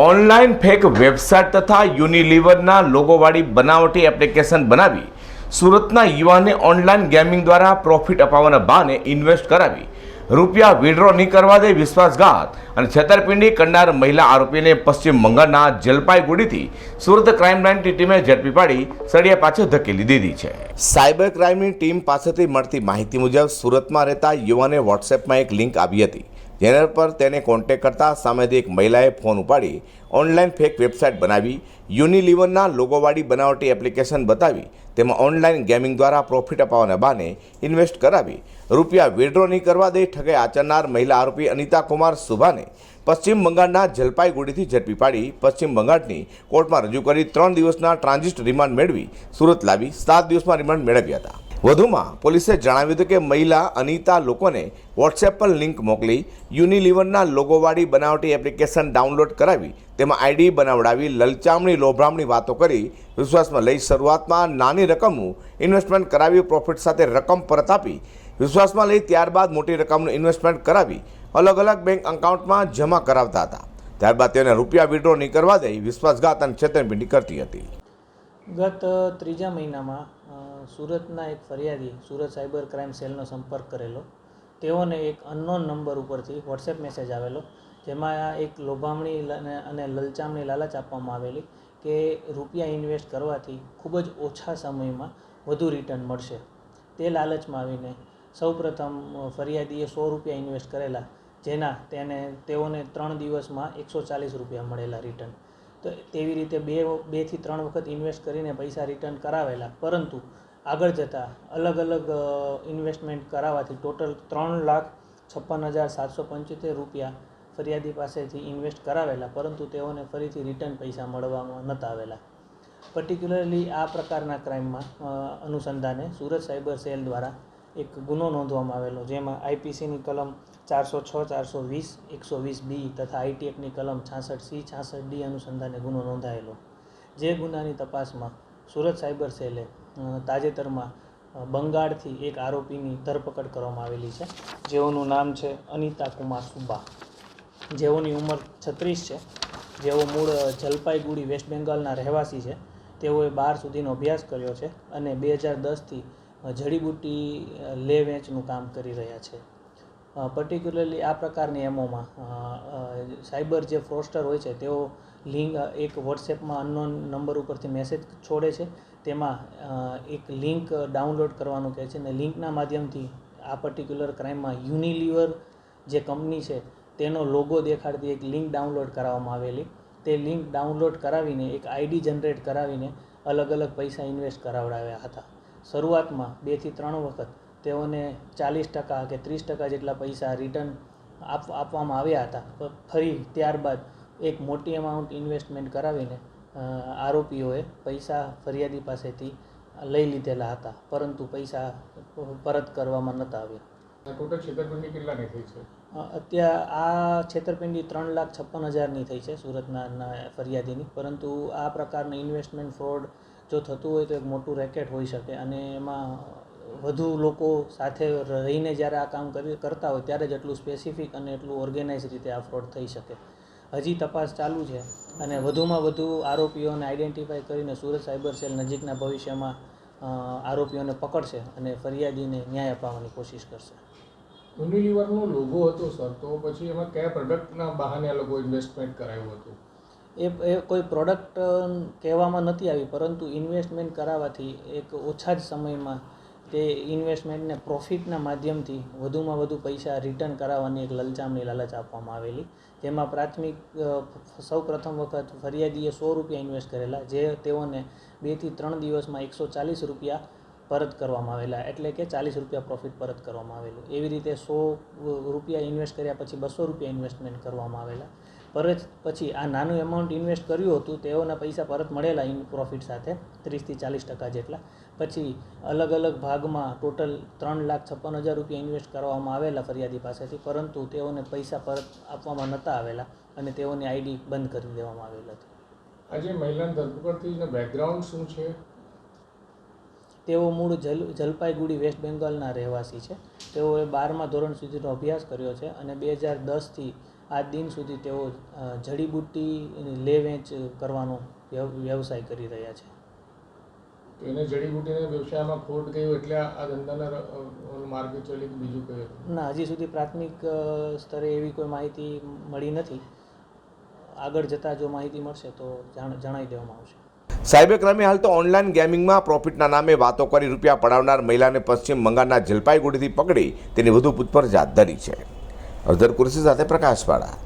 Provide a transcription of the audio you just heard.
Online fake website તથા યુનિલિવરના લોગોવાળી બનાવટી application બનાવી સુરતના યુવાને ઓનલાઈન ગેમિંગ દ્વારા પ્રોફિટ અપાવવાના બહાને ઇન્વેસ્ટ કરાવી. રૂપિયા વિડ્રો નહીં કરવા દે વિશ્વાસઘાત અને છેતરપિંડી કરનાર મહિલા આરોપીને પશ્ચિમ બંગાળના જલપાઈગુડીથી સુરત ક્રાઇમ બ્રાન્ચની ટીમે ઝડપી પાડી, સળિયા પાછળ ધકેલી દીધી છે. સાયબર ક્રાઇમની ટીમ પાસેથી મળતી માહિતી મુજબ સુરતમાં રહેતા યુવાને વોટ્સએપમાં એક લિંક આવી હતી. જેના પર તેને કોન્ટેક કરતા સામેથી એક મહિલાએ ફોન ઉપાડી ઓનલાઈન ફેક વેબસાઇટ બનાવી યુનિલિવરના લોગોવાળી બનાવટી એપ્લિકેશન બતાવી, તેમાં ઓનલાઈન ગેમિંગ દ્વારા પ્રોફિટ અપાવવાના બહાને ઇન્વેસ્ટ કરાવી. રૂપિયા વિડ્રો નહીં કરવા દઈ ઠગાઈ આચરનાર મહિલા આરોપી અનિતા કુમાર સુભાને પશ્ચિમ બંગાળના જલપાઈગુડીથી ઝડપી પાડી પશ્ચિમ બંગાળની કોર્ટમાં રજૂ કરી ત્રણ દિવસના ટ્રાન્ઝિટ રિમાન્ડ મેળવી, સુરત લાવી સાત દિવસમાં રિમાન્ડ મેળવ્યા હતા. વધુમાં પોલીસે જણાવ્યું હતું કે મહિલા અનિતા લોકોને વોટ્સએપ પર લિંક મોકલી યુનિલિવરના લોગોવાળી બનાવટી એપ્લિકેશન ડાઉનલોડ કરાવી તેમાં આઈડી બનાવડાવી લલચામણી લોભરામણી વાતો કરી વિશ્વાસમાં લઈ શરૂઆતમાં નાની રકમનું ઇન્વેસ્ટમેન્ટ કરાવી પ્રોફિટ સાથે રકમ પરત આપી વિશ્વાસમાં લઈ ત્યારબાદ મોટી રકમનું ઇન્વેસ્ટમેન્ટ કરાવી અલગ અલગ બેંક એકાઉન્ટમાં જમા કરાવતા હતા. ત્યારબાદ તેને રૂપિયા વિડ્રો નહીં કરવા દઈ વિશ્વાસઘાત અને છેતરપિંડી કરતી હતી. ગત ત્રીજા મહિનામાં સુરતના એક ફરિયાદી, સુરત સાયબર ક્રાઇમ સેલનો સંપર્ક કરેલો. તેઓને એક અનનોન નંબર ઉપરથી વોટ્સએપ મેસેજ આવેલો, જેમાં એક લોભામણી અને લલચામણી લાલચ આપવામાં આવેલી કે રૂપિયા ઇન્વેસ્ટ કરવાથી ખૂબ જ ઓછા સમયમાં વધુ રિટર્ન મળશે. તે લાલચમાં આવીને સૌપ્રથમ ફરિયાદીએ સો રૂપિયા ઇન્વેસ્ટ કરેલા, જેના તેને તેઓને ત્રણ દિવસમાં એકસો ચાલીસ રૂપિયા મળેલા રિટર્ન તો તેવી રીતે બે, બેથી ત્રણ વખત ઇન્વેસ્ટ કરીને પૈસા રિટર્ન કરાવેલા, પરંતુ આગળ જતાં અલગ અલગ ઇન્વેસ્ટમેન્ટ કરાવવાથી ટોટલ ત્રણ લાખ છપ્પન હજાર સાતસો પંચોતેર રૂપિયા ફરિયાદી પાસેથી ઇન્વેસ્ટ કરાવેલા, પરંતુ તેઓને ફરીથી રિટર્ન પૈસા મળવામાં નહોતા આવેલા પર્ટિક્યુલરલી આ પ્રકારના ક્રાઇમમાં અનુસંધાને સુરત સાયબર સેલ દ્વારા એક ગુનો નોંધવામાં આવેલો, જેમાં આઈપીસીની કલમ ચારસો છ, ચારસો વીસ, એકસો વીસ બી તથા આઈટીએફની કલમ છાસઠ સી છાસઠ ડી અનુસંધાને ગુનો નોંધાયેલો. જે ગુનાની તપાસમાં સુરત સાયબર સેલે તાજેતરમાં બંગાળથી એક આરોપીની ધરપકડ કરવામાં આવેલી છે, જેઓનું નામ છે અનિતા કુમાર સુબા જેઓની ઉંમર છત્રીસ છે. જેઓ મૂળ જલપાઈગુડી વેસ્ટ બેંગાલના રહેવાસી છે. તેઓએ બાર સુધીનો અભ્યાસ કર્યો છે અને બે હજાર દસથી જડીબુટ્ટી લે વેચનું કામ કરી રહ્યા છે. પર્ટિક્યુલરલી આ પ્રકારની એમોમાં સાયબર જે ફ્રોસ્ટર હોય છે, તેઓ લિંક એક વોટ્સએપમાં અનનોન નંબર ઉપરથી મેસેજ છોડે છે. તેમાં એક લિંક ડાઉનલોડ કરવાનું કહે છે અને લિંકના માધ્યમથી આ પર્ટિક્યુલર ક્રાઇમમાં યુનિલિવર જે કંપની છે તેનો લોગો દેખાડતી એક લિંક ડાઉનલોડ કરાવવામાં આવેલી. તે લિંક ડાઉનલોડ કરાવીને, એક આઈડી જનરેટ કરાવીને અલગ અલગ પૈસા ઇન્વેસ્ટ કરાવડાવ્યા હતા. શરૂઆતમાં બેથી ત્રણ વખત તેઓને ચાલીસ ટકા કે ત્રીસ ટકા જેટલા પૈસા રિટર્ન આપ આપવામાં આવ્યા હતા. ફરી ત્યારબાદ એક મોટી અમાઉન્ટ ઇન્વેસ્ટમેન્ટ કરાવીને આરોપીઓએ પૈસા ફરિયાદી પાસેથી લઈ લીધેલા હતા પરંતુ પૈસા પરત કરવામાં નહોતા આવ્યા. ટોટલ છેતરપિંડી કેટલાની થઈ છે? અત્યારે આ છેતરપિંડી ત્રણ લાખ છપ્પન હજારની થઈ છે સુરતના ફરિયાદીની પરંતુ આ પ્રકારના ઇન્વેસ્ટમેન્ટ ફ્રોડ જો થતું હોય તો એક મોટું રેકેટ હોઈ શકે અને એમાં વધુ લોકો સાથે રહીને જ્યારે આ કામ કરી કરતા હોય ત્યારે જ એટલું સ્પેસિફિક અને એટલું ઓર્ગેનાઇઝ રીતે આ ફ્રોડ થઈ શકે. હજી તપાસ ચાલુ છે અને વધુમાં વધુ આરોપીઓને આઈડેન્ટિફાઈ કરીને સુરત સાયબર સેલ નજીકના ભવિષ્યમાં આરોપીઓને પકડશે અને ફરિયાદીને ન્યાય અપાવવાની કોશિશ કરશે. યુનિલિવરનો લોગો હતો સર તો પછી એમાં કયા પ્રોડક્ટના બહાને આ લોકો ઇન્વેસ્ટમેન્ટ કરાયું હતું? એ એ કોઈ પ્રોડક્ટ કહેવામાં નથી આવી પરંતુ ઇન્વેસ્ટમેન્ટ કરાવવાથી એક ઓછા જ સમયમાં તે ઇન્વેસ્ટમેન્ટને પ્રોફિટના માધ્યમથી વધુમાં વધુ પૈસા રિટર્ન કરાવવાની એક લલચામણી લાલચ આપવામાં આવેલી. જેમાં પ્રાથમિક સૌ પ્રથમ વખત ફરિયાદીએ સો રૂપિયા ઇન્વેસ્ટ કરેલા, જે તેઓને બેથી ત્રણ દિવસમાં એકસો ચાલીસ રૂપિયા પરત કરવામાં આવેલા, એટલે કે ચાલીસ રૂપિયા પ્રોફિટ પરત કરવામાં આવેલું. એવી રીતે સો રૂપિયા ઇન્વેસ્ટ કર્યા પછી બસો રૂપિયા ઇન્વેસ્ટમેન્ટ કરવામાં આવેલા. પરત પછી આ નાનું એમાઉન્ટ ઇન્વેસ્ટ કર્યું હતું, તેઓના પૈસા પરત મળેલા ઇન પ્રોફિટ સાથે ત્રીસથી ચાલીસ ટકા જેટલા. પછી અલગ અલગ ભાગમાં ટોટલ ત્રણ લાખ છપ્પન હજાર રૂપિયા ઇન્વેસ્ટ કરવામાં આવેલા ફરિયાદી પાસેથી પરંતુ તેઓને પૈસા પરત આપવામાં નહોતા આવેલા અને તેઓની આઈડી બંધ કરી દેવામાં આવેલ હતી. આજે મહિલાની ધરપકડથી બેકગ્રાઉન્ડ શું છે? તેઓ મૂળ જલ જલપાઈગુડી વેસ્ટ બેંગોલના રહેવાસી છે. તેઓએ બારમા ધોરણ સુધીનો અભ્યાસ કર્યો છે અને બે હજાર દસથી આ દિન સુધી તેઓ જડીબુટ્ટી લે વેચ કરવાનો વ્યવસાય કરી રહ્યા છે. એને જડીબુટીના વ્યવસાયમાં ખોટ ગયું એટલે આ ધંધાના માર્ગે ચલી બીજું કહ્યું ના હજી સુધી પ્રાથમિક સ્તરે એવી કોઈ માહિતી મળી નથી. આગળ જતાં જો માહિતી મળશે તો જાણ જણાવી દેવામાં આવશે. સાયબર ક્રાઇમે હાલ તો ઓનલાઈન ગેમિંગમાં પ્રોફિટના નામે વાતો કરી રૂપિયા પડાવનાર મહિલાને પશ્ચિમ બંગાળના જલપાઈગુડીથી પકડી તેની વધુ પૂછપરછ હાથ ધરી છે. અર્ધર કુરશી સાથે પ્રકાશવાળા.